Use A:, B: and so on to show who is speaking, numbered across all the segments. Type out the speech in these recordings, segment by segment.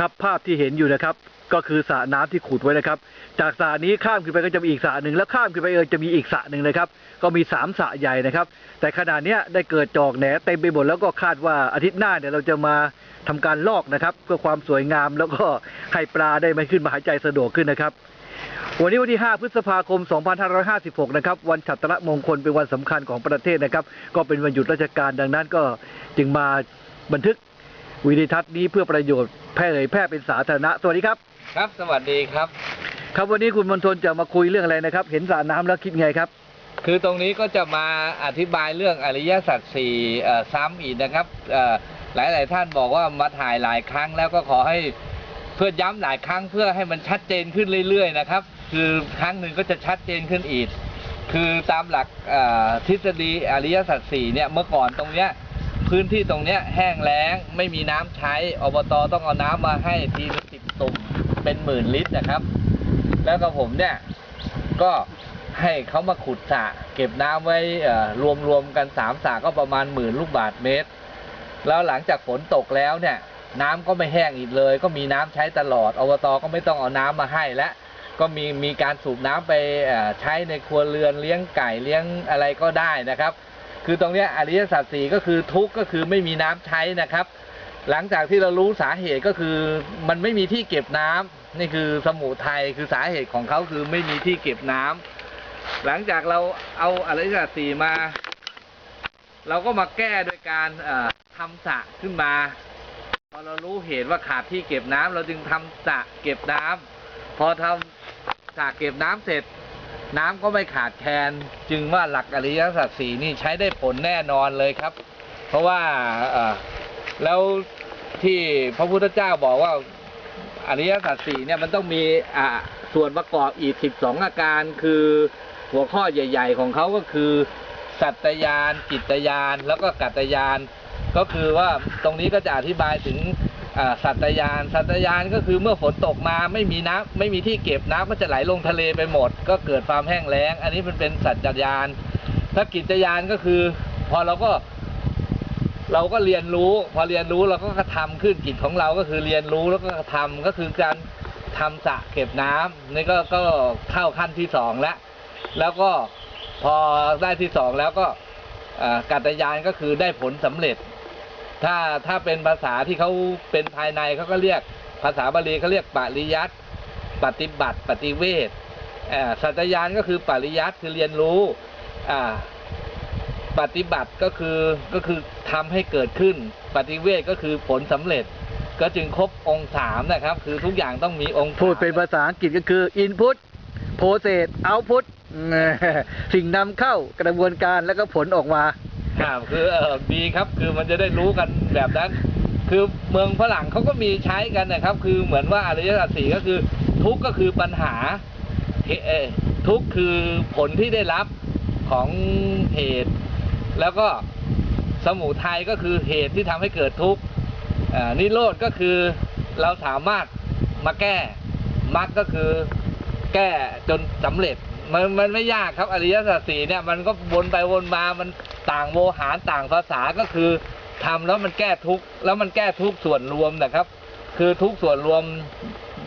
A: ครับภาพที่เห็นอยู่นะครับ ก็คือสระน้ำที่ขุดไว้นะครับ จากสระนี้ข้ามขึ้นไปก็จะมีอีกสระหนึ่งแล้วข้ามขึ้นไปเออจะมีอีกสระหนึ่งนะครับ ก็มีสามสระใหญ่นะครับ แต่ขณะเนี้ได้เกิดจอกแหนเต็มไปหมดแล้วก็คาดว่าอาทิตย์หน้าเนี่ยเราจะมาทำการลอกนะครับ เพื่อความสวยงามแล้วก็ให้ปลาได้มาขึ้นมาหายใจสะดวกขึ้นนะครับวันนี้วันที่ 5 พฤษภาคม 2556 นะครับ วันฉัตรมงคลเป็นวันสำคัญของประเทศนะครับ ก็เป็นวันหยุดราชการดังนั้นก็จึงมาบันทึก วิดีทัศน์นี้เพื่อประโยชน์แพร่เผยแพร่เป็นสาธารณะสวัสดีครับ
B: ครับ สวัสดีครับ
A: ครับวันนี้คุณมนทนจะมาคุยเรื่องอะไรนะครับ เห็นสระน้ำแล้วคิดไงครับ
B: คือตรงนี้ก็จะมาอธิบายเรื่องอริยสัจสี่เอ่อซ้ำอีกนะครับเอ่อหลายหลาย ๆ ท่านบอกว่ามาถ่ายหลายครั้งแล้วก็ขอให้เพื่อย้ำหลายครั้งเพื่อให้มันชัดเจนขึ้นเรื่อย ๆ นะครับ คือครั้งหนึ่งก็จะชัดเจนขึ้นอีก คือตามหลักเอ่อทฤษฎีอริยสัจสี่เนี่ยเมื่อก่อนตรงเนี้ย พื้นที่ตรงเนี้ยแห้งแล้งไม่มีน้ำใช้อบตต้องเอาน้ำมาให้ทีละสิบตุ่มเป็นหมื่นลิตรนะครับ แล้วก็ผมเนี่ยก็ให้เขามาขุดสระเก็บน้ำไว้เอ่อรวมๆกันสามสระก็ประมาณหมื่นลูกบาทเมตร แล้วหลังจากฝนตกแล้วเนี่ย น้ำก็ไม่แห้งอีกเลย ก็มีน้ำใช้ตลอดอบตก็ไม่ต้องเอาน้ำมาให้และ ก็มีมีการสูบน้ำไปเอ่อใช้ในครัวเรือนเลี้ยงไก่เลี้ยงอะไรก็ได้นะครับ คือตรงเนี้ยอริยสัจสี่ก็คือทุกข์ก็คือไม่มีน้ำใช้นะครับ หลังจากที่เรารู้สาเหตุก็คือมันไม่มีที่เก็บน้ำนี่คือสมุทัยคือสาเหตุของเขาคือไม่มีที่เก็บน้ำหลังจากเราเอาอริยสัจสี่มา เราก็มาแก้โดยการเอ่อทำสระขึ้นมาพอเรารู้เหตุว่าขาดที่เก็บน้ำเราจึงทำสระเก็บน้ำพอทำสระเก็บน้ำเสร็จ น้ำก็ไม่ขาดแคลนจึงว่าหลักอริยสัจสี่นี่ใช้ได้ผลแน่นอนเลยครับ เพราะว่าแล้วที่พระพุทธเจ้าบอกว่าอริยสัจสี่เนี่ยมันต้องมีอ่าส่วนประกอบอีก12อาการคือหัวข้อใหญ่ ๆ ของเขาก็คือ สัตยานจิตยานแล้วก็กัตยานก็คือว่าตรงนี้ก็จะอธิบายถึง สัตยาน สัตยานก็คือเมื่อฝนตกมาไม่มีน้ำไม่มีที่เก็บน้ำก็จะไหลลงทะเลไปหมด ก็เกิดความแห้งแล้ง อันนี้มันเป็นสัจยานถ้ากิจยานก็คือ พอเราก็ เราก็เรียนรู้ พอเรียนรู้เราก็กระทำขึ้นกิจของเราก็คือเรียนรู้แล้วก็กระทำก็คือการทำสระเก็บน้ำนี่ก็ก็เข้าขั้นที่สองแล้วแล้วก็พอได้ที่สองแล้วก็อ่ากัตยานก็คือได้ผลสำเร็จ ถ้าถ้าเป็นภาษาที่เขาเป็นภายในเขาก็เรียกภาษาบาลีเขาเรียกปริยัติปฏิบัติปฏิเวทอ่าสัตยานก็คือปริยัติคือเรียนรู้ปฏิบัติก็คือก็คือทำให้เกิดขึ้น ปฏิเวทก็คือผลสำเร็จ ก็จึงครบองค์สามนะครับ คือทุกอย่างต้องมีองค์
A: พูดเป็นภาษาอังกฤษก็คือ input process output สิ่งนำเข้ากระบวนการแล้วก็ผลออกมา
B: ครับคือเออดีครับคือมันจะได้รู้กันแบบนั้น คือเมืองฝรั่งเขาก็มีใช้กันนะครับ คือเหมือนว่าอริยสัจสี่ก็คือ ทุกข์ก็คือปัญหาเหเอ่อทุกข์คือผลที่ได้รับของเหตุ แล้วก็สมุทัยก็คือเหตุที่ทำให้เกิดทุกข์อานิโรธก็คือเราสามารถมาแก้มรรคก็คือแก้จนสำเร็จมันมันไม่ยากครับอริยสัจสี่เนี่ยมันก็วนไปวนมามัน ต่างโวหารต่างภาษาก็คือทำแล้วมันแก้ทุกข์แล้วมันแก้ทุกข์ส่วนรวมนะครับ คือทุกส่วนรวม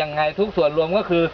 B: ยังไงทุกส่วนรวมก็คือ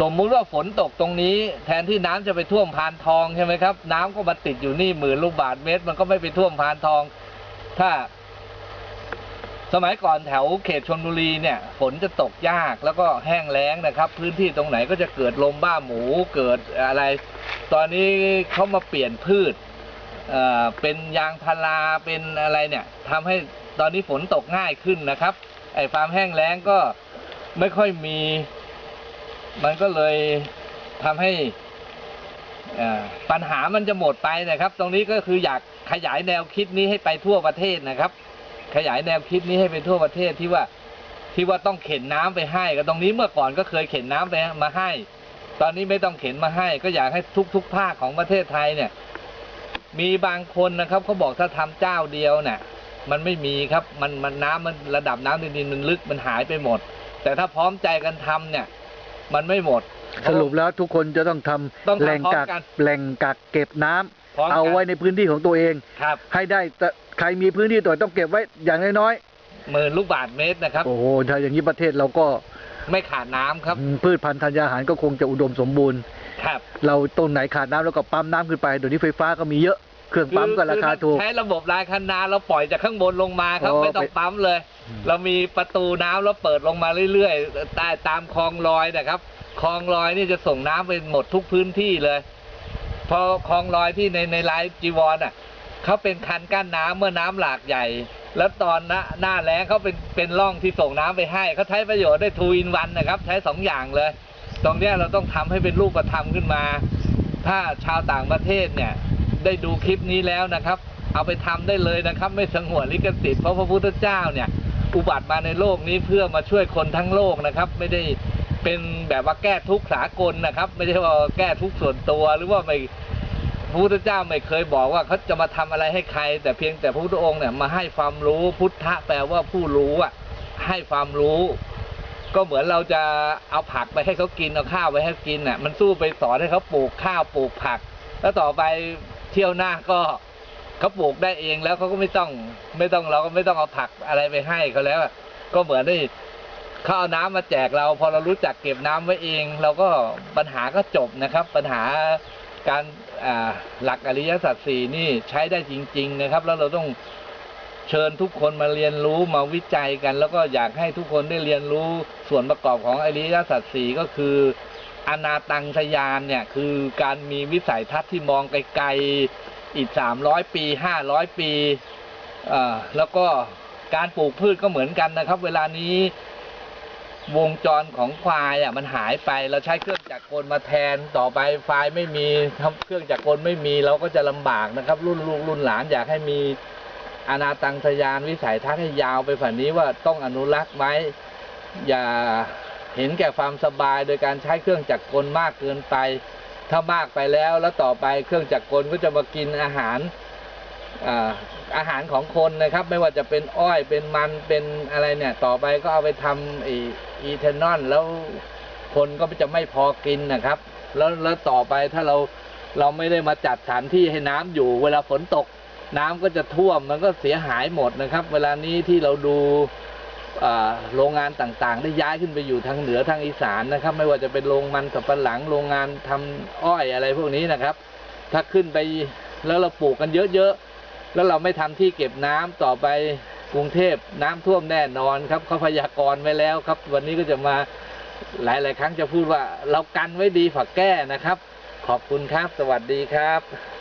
B: สมมุติว่าฝนตกตรงนี้ แทนที่น้ำจะไปท่วมพานทองใช่ไหมครับ น้ำก็มาติดอยู่นี่หมื่นลูกบาทเมตร มันก็ไม่ไปท่วมพานทอง ถ้า สมัยก่อนแถวเขตชนบุรีเนี่ย ฝนจะตกยากแล้วก็แห้งแล้งนะครับ พื้นที่ตรงไหนก็จะเกิดลมบ้าหมูเกิดอะไร ตอนนี้เขามาเปลี่ยนพืช เป็นยางพาราเป็นอะไรเนี่ยทำให้ตอนนี้ฝนตกง่ายขึ้นนะครับ ไอ้ความแห้งแล้งก็ไม่ค่อยมี มันก็เลยทำให้อ่อปัญหามันจะหมดไปนะครับ ตรงนี้ก็คืออยากขยายแนวคิดนี้ให้ไปทั่วประเทศนะครับ ขยายแนวคิดนี้ให้ไปทั่วประเทศที่ว่าที่ว่าต้องเข็นน้ำไปให้ก็ตรงนี้เมื่อก่อนก็เคยเข็นน้ำไปมาให้ ตอนนี้ไม่ต้องเข็นมาให้ ก็อยากให้ทุกทุกๆภาคของประเทศไทยเนี่ย มีบางคนนะครับเขาบอกถ้าทำเจ้าเดียวเนี่ยมันไม่มีครับมันมันน้ำมันระดับน้ำในดินมันลึกมันหายไปหมด แต่ถ้าพร้อมใจกันทำเนี่ย มันไม่หมด
A: สรุปแล้วทุกคนจะต้องท
B: ต้องำทำ
A: แหล่งกัก
B: พร้อมกัน
A: แหล่งกักเก็บน้ำ
B: พร้อมกัน
A: เอาไว้ในพื้นที่ของตัวเอง
B: ครับ
A: ให้ได้แต่ใครมีพื้นที่ตัวต้องเก็บไว้อย่างน้อย
B: หมื่นลูกบาทเมตรนะครับ
A: โอ้โหถ้าอย่างนี้ประเทศเราก็
B: ไม่ขาดน้ำครับ
A: อืมพืชพันธุ์ธัญญาหารก็คงจะอุดมสมบูรณ์
B: ครับ
A: เราต้นไหนขาดน้ำแล้วก็ปั๊มน้ำขึ้นไปเดี๋ยวนี้ไฟฟ้าก็มีเยอะเครื่องปั๊มก็ราคาถูก
B: ใช้ระบบรายคันนาเราปล่อยจากข้างบนลงมาครับ
A: โอ้
B: ไม่ต้อง
A: ไป
B: ปั๊มเลย
A: อืม
B: เรามีประตูน้ำแล้วเปิดลงมาเรื่อยๆใต้ตามคลองลอยนะครับคลองลอยนี่จะส่งน้ำไปหมดทุกพื้นที่เลย พอคลองลอยที่ในในไลฟ์จีวรอะเขาเป็นคันกั้นน้ำเมื่อน้ำหลากใหญ่ แล้วตอนหน้าหน้าแล้งเขาเป็นเป็นร่องที่ส่งน้ำไปให้เขาใช้ประโยชน์ได้ทูอินวันนะครับ ใช้สองอย่างเลย ตรงเนี้ยเราต้องทำให้เป็นรูปธรรมขึ้นมา ถ้าชาวต่างประเทศเนี่ยได้ดูคลิปนี้แล้วนะครับ เอาไปทำได้เลยนะครับ ไม่สงวนลิขสิทธิ์เพราะพระพุทธเจ้าเนี่ยอุบัติมาในโลกนี้เพื่อมาช่วยคนทั้งโลกนะครับ ไม่ได้เป็นแบบว่าแก้ทุกสากลนะครับ ไม่ใช่ว่าแก้ทุกส่วนตัวหรือว่าไม่พระพุทธเจ้าไม่เคยบอกว่าเขาจะมาทำอะไรให้ใคร แต่เพียงแต่พระพุทธองค์เนี่ยมาให้ความรู้พุทธะแปลว่าผู้รู้อะให้ความรู้ ก็เหมือนเราจะเอาผักไปให้เขากินเอาข้าวไปให้กินน่ะ มันสู้ไปสอนให้เขาปลูกข้าวปลูกผัก แล้วต่อไปเที่ยวหน้าก็เขาปลูกได้เองแล้วเขาก็ไม่ต้องไม่ต้องเราก็ไม่ต้องเอาผักอะไรไปให้เขาแล้วก็เหมือนที่เขาเอาน้ำมาแจกเรา พอเรารู้จักเก็บน้ำไว้เอง เราก็ปัญหาก็จบนะครับ ปัญหาการหลักอริยสัจสี่นี่ใช้ได้จริง ๆ นะครับ แล้วเราต้อง เชิญทุกคนมาเรียนรู้มาวิจัยกัน แล้วก็อยากให้ทุกคนได้เรียนรู้ส่วนประกอบของอริยสัจสี่ก็คืออนาตังสยานเนี่ยคือการมีวิสัยทัศน์ที่มองไกลๆอีกสามร้อยปีห้าร้อยปีแล้วก็การปลูกพืชก็เหมือนกันนะครับ เวลานี้วงจรของควายอะมันหายไปเราใช้เครื่องจักรกลมาแทนต่อไปควายไม่มีทำเครื่องจักรกลไม่มีเราก็จะลำบากนะครับ รุ่นลูกรุ่นหลานอยากให้มี อนาตังสยานวิสัยทัศน์ให้ยาวไปฝันนี้ว่าต้องอนุรักษ์ไว้อย่าเห็นแก่ความสบายโดยการใช้เครื่องจักรกลมากเกินไป ถ้ามากไปแล้วแล้วต่อไปเครื่องจักรกลก็จะมากินอาหารอาอาหารของคนนะครับ ไม่ว่าจะเป็นอ้อยเป็นมันเป็นอะไรเนี่ย ต่อไปก็เอาไปทำออีเทนอลแล้วคนก็จะไม่พอกินนะครับ แล้วแล้วต่อไปถ้าเราเราไม่ได้มาจัดสถานที่ให้น้ำอยู่เวลาฝนตก น้ำก็จะท่วมมันก็เสียหายหมดนะครับ เวลานี้ที่เราดูโรงงานต่างๆ ได้ย้ายขึ้นไปอยู่ทางเหนือทางอีสานนะครับ ไม่ว่าจะเป็นโรงมันสับปะหลังโรงงานทำอ้อยอะไรพวกนี้นะครับ ถ้าขึ้นไปแล้วเราปลูกกันเยอะๆแล้วเราไม่ทำที่เก็บน้ำต่อไปกรุงเทพน้ำท่วมแน่นอนครับเขาพยากรณ์ไว้แล้วครับ วันนี้ก็จะมาหลายๆครั้งจะพูดว่าเรากันไว้ดีฝักแก้นะครับ ขอบคุณครับ สวัสดีครับ